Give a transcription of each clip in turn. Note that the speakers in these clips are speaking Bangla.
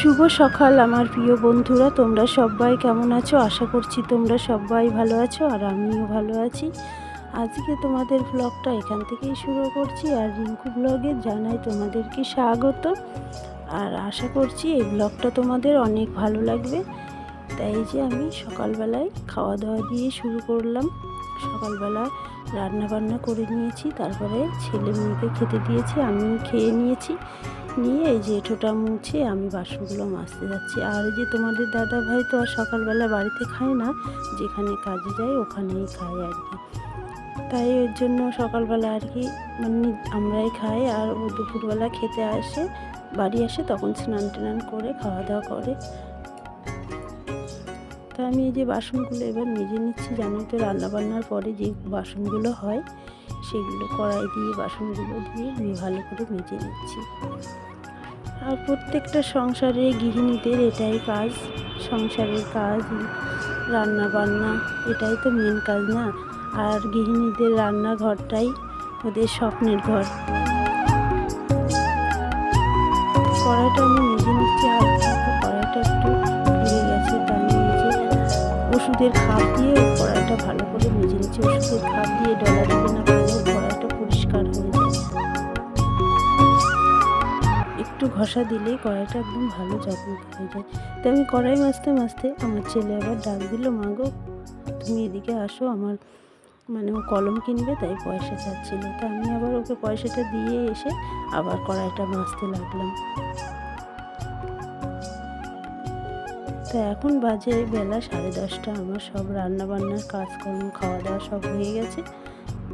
শুভ সকাল, আমার প্রিয় বন্ধুরা। তোমরা সবাই কেমন আছো? আশা করছি তোমরা সবাই ভালো আছো, আর আমিও ভালো আছি। আজকে তোমাদের ব্লগটা এখান থেকেই শুরু করছি, আর রিঙ্কু ব্লগে জানাই তোমাদেরকে স্বাগত। আর আশা করছি এই ব্লগটা তোমাদের অনেক ভালো লাগবে। তাই যে আমি সকালবেলায় খাওয়া দাওয়া দিয়ে শুরু করলাম। সকালবেলা রান্না বান্না করে নিয়েছি, তারপরে ছেলে মেয়েকে খেতে দিয়েছি আমি খেয়ে নিয়েছি। নিয়ে এই যে এঁঠোটা মুছে আমি বাসনগুলো মাজতে যাচ্ছি। আর যে তোমাদের দাদা ভাই তো আর সকালবেলা বাড়িতে খায় না, যেখানে কাজে যায় ওখানেই খায় আর কি। তাই এর জন্য সকালবেলা আর কি মানে আমরাই খাই আর ও দুপুরবেলা খেতে আসে, বাড়ি আসে তখন স্নান টান করে, খাওয়া দাওয়া করে। তা আমি এই যে বাসনগুলো এবার মেজে নিচ্ছি জানোই তো রান্নাবান্নার পরে যে বাসনগুলো হয়, সেগুলো কড়াই দিয়ে বাসনগুলো দিয়ে আমি ভালো করে মেজে নিচ্ছি। আর প্রত্যেকটা সংসারে গৃহিণীদের এটাই কাজ, সংসারের কাজ রান্না বান্না এটাই তো মেন কাজ না? আর গৃহিণীদের রান্নাঘরটাই ওদের স্বপ্নের ঘর। কড়াইটা আমি মেজে নিচ্ছি, আর কড়াইটা একটু পুড়ে গেছে তাই নিচে ওষুধের খাপ দিয়ে কড়াইটা ভালো করে মেজে নিচ্ছি। ওষুধের খাপ দিয়ে ডলা দিলে না ঘষা দিলেই কড়াইটা একদম ভালো যত্ন হয়ে যায়। তো আমি কড়াই মাজতে মাজতে আমার ছেলে আবার ডাক দিল, মা গো, তুমি এদিকে আসো, আমার মানে ও কলম কিনবে, তাই পয়সা চাচ্ছিল। তো আমি আবার ওকে পয়সাটা দিয়ে এসে আবার কড়াইটা মাজতে লাগলাম। তো এখন বাজে বেলা সাড়ে দশটা, আমার সব রান্না বান্নার কাজকর্ম খাওয়া দাওয়া সব হয়ে গেছে।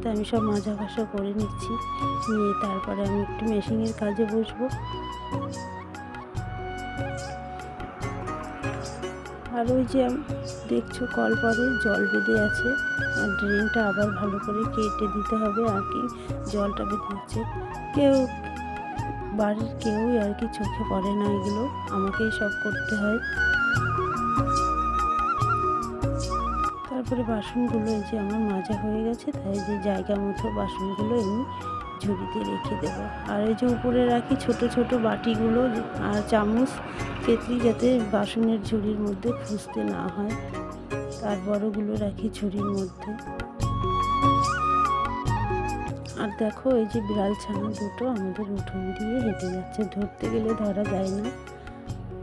তো আমি সব মাজা ঘষা করে নিচ্ছি। নিয়ে তারপরে আমি একটু মেশিনের কাজে বসবো। আর ওই যে দেখছ কল পরে জল বেঁধে আছে। আর ড্রেনটা আবার ভালো করে কেটে দিতে হবে। আর কি জলটা বেঁধে বেঁধেছে কেউ বাড়ির কেউই আর কি চোখে পড়ে না এগুলো। আমাকেই সব করতে হয়। তারপরে বাসনগুলো এই যে আমার মাজা হয়ে গেছে, তাই যে জায়গা মতো বাসনগুলো এমনি ঝুড়িতে রেখে দেবো। আর এই যে উপরে রাখি ছোট ছোট বাটিগুলো আর চামচ কেতলি যাতে বাসনের ঝুড়ির মধ্যে খুঁজতে না হয়। তার বড়গুলো রাখি ঝুড়ির মধ্যে। আর দেখো এই যে বিড়াল ছানা দুটো আমাদের উঠোন দিয়ে হেঁটে যাচ্ছে। ধরতে গেলে ধরা যায় না,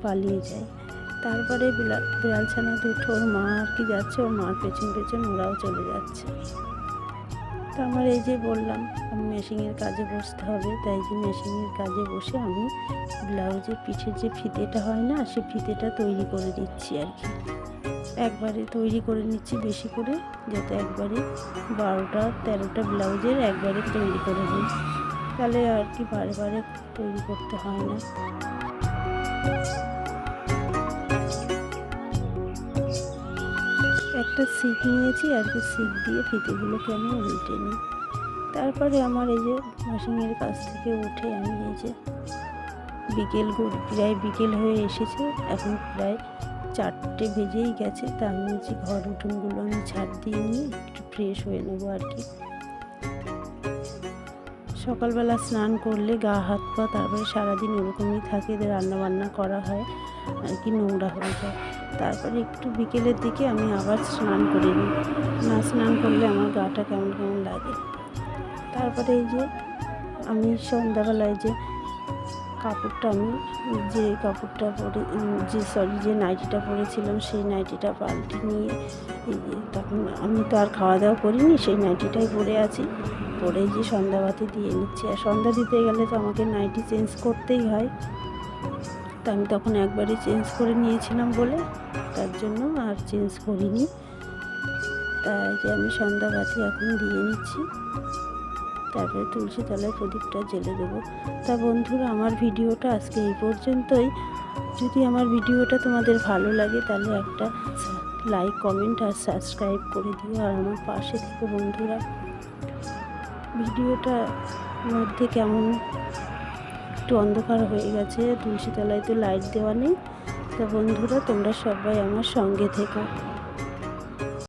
পালিয়ে যায়। তারপরে বিড়াল বিড়াল ছানা দুটো ওর মা আর কি যাচ্ছে, ওর মার পেছন পেছন ওরাও চলে যাচ্ছে। তো আমার এই যে বললাম, আমি মেশিনের কাজে বসতে হবে, তাই যে মেশিনের কাজে বসে আমি ব্লাউজের পিঠের যে ফিতেটা হয় না, সে ফিতেটা তৈরি করে দিচ্ছি আর কি। একবারে তৈরি করে নিচ্ছি বেশি করে, যাতে একবারে বারোটা, তেরোটা ব্লাউজের একবারে তৈরি করে দিই তাহলে আর কি বারে বারে তৈরি করতে হয় না। একটা সিক নিয়েছি আর কি সিক দিয়ে ফিতেগুলোকে আমি উল্টে নিই। তারপরে আমার এই যে মেশিনের কাছ থেকে উঠে আমি এই যে বিকেল প্রায় বিকেল হয়ে এসেছে, এখন প্রায় চারটে বেজেই গেছে, তা আমি হচ্ছে ঘর উঠোনগুলো আমি ছাড় দিয়ে নিয়ে একটু ফ্রেশ হয়ে নেব আর কি। সকালবেলা স্নান করলে গা হাত পা তারপরে সারাদিন ওরকমই থাকে রান্না বান্না করা হয়। কি নোংরা হয়ে যায়। তারপরে একটু বিকেলের দিকে আমি আবার স্নান করে নিই। না স্নান করলে আমার গাটা কেমন কেমন লাগে। তারপরে এই যে আমি সন্ধ্যাবেলায় যে কাপড়টা আমি যে কাপড়টা পরে যে সরি যে নাইটিটা পরেছিলাম সেই নাইটিটা পাল্টে নিয়ে তখন আমি তো আর খাওয়া দাওয়া করিনি, সেই নাইটিটাই পরে আছি। পরে যে সন্ধ্যাবাতি দিয়ে নিচ্ছি। আর সন্ধ্যা দিতে গেলে তো আমাকে নাইটি চেঞ্জ করতেই হয়। তা আমি তখন একবারই চেঞ্জ করে নিয়েছিলাম বলে, তার জন্য আর চেঞ্জ করিনি। তাই যে আমি সন্ধ্যাবাতি এখন দিয়ে নিচ্ছি। তারপরে তুলসী তলায় প্রদীপটা জেলে দেবো। তা বন্ধুরা, আমার ভিডিওটা আজকে এই পর্যন্তই। যদি আমার ভিডিওটা তোমাদের ভালো লাগে, তাহলে একটা লাইক কমেন্ট আর সাবস্ক্রাইব করে দিও। আর আমার পাশে থেকে বন্ধুরা। ভিডিওটা মধ্যে কেমন একটু অন্ধকার হয়ে গেছে, তুলসী তলায় তো লাইট দেওয়া নেই। তা বন্ধুরা, তোমরা সবাই আমার সঙ্গে থেকো।